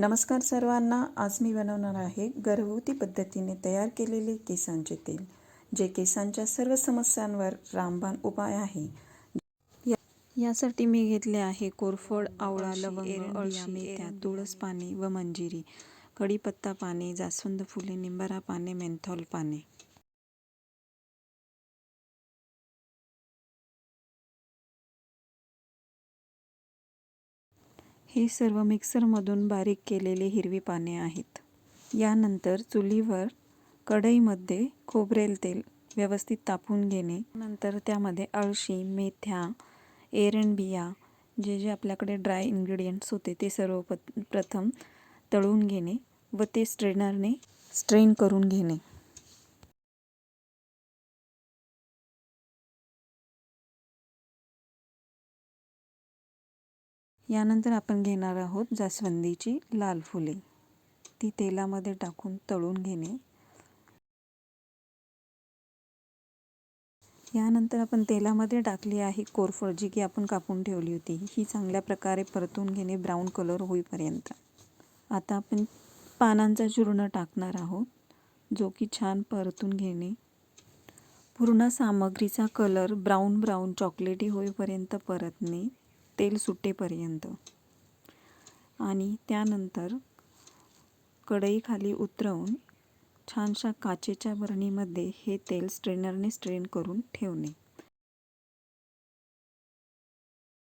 नमस्कार सर्वांना आज मी बनवणार आहे घरगुती पद्धतीने तयार केलेले केसांचे तेल जे केसांच्या सर्व समस्यांवर रामबाण उपाय आहे. या- यासाठी मी घेतले आहे कोरफड आवळा लवंग अळशी मेथ्या तुळस पाने व मंजिरी कढीपत्ता पाने जास्वंद फुले निंबारा पाने मेंथॉल पाने. हे सर्व मिक्सरमधून बारीक केलेले हिरवी पाने आहेत. यानंतर चुलीवर कढईमध्ये खोबरेल तेल व्यवस्थित तापून घेणे. नंतर त्यामध्ये अळशी मेथ्या एरंडबिया जे जे आपल्याकडे ड्राय इन्ग्रेडियंट्स होते ते सर्व प्रथम तळून घेणे व ते स्ट्रेनरने स्ट्रेन करून घेणे. यानंतर आपण घेणार आहोत जास्वंदीची लाल फुले. ती तेलामध्ये टाकून तळून घेणे. यानंतर आपण तेलामध्ये टाकली आहे कोरफड जी की आपण कापून ठेवली होती. ही चांगल्या प्रकारे परतून घेणे ब्राऊन कलर होईपर्यंत. आता आपण पानांचा चूर्ण टाकणार आहोत जो की छान परतून घेणे. पूर्ण सामग्रीचा कलर ब्राऊन ब्राऊन चॉकलेटी होईपर्यंत परतणे. तेल सुटेपर्यंत. आणि त्यानंतर कढईखाली उतरवून छानशा काचेच्या बरणीमध्ये हे तेल स्ट्रेनरने स्ट्रेन करून ठेवणे.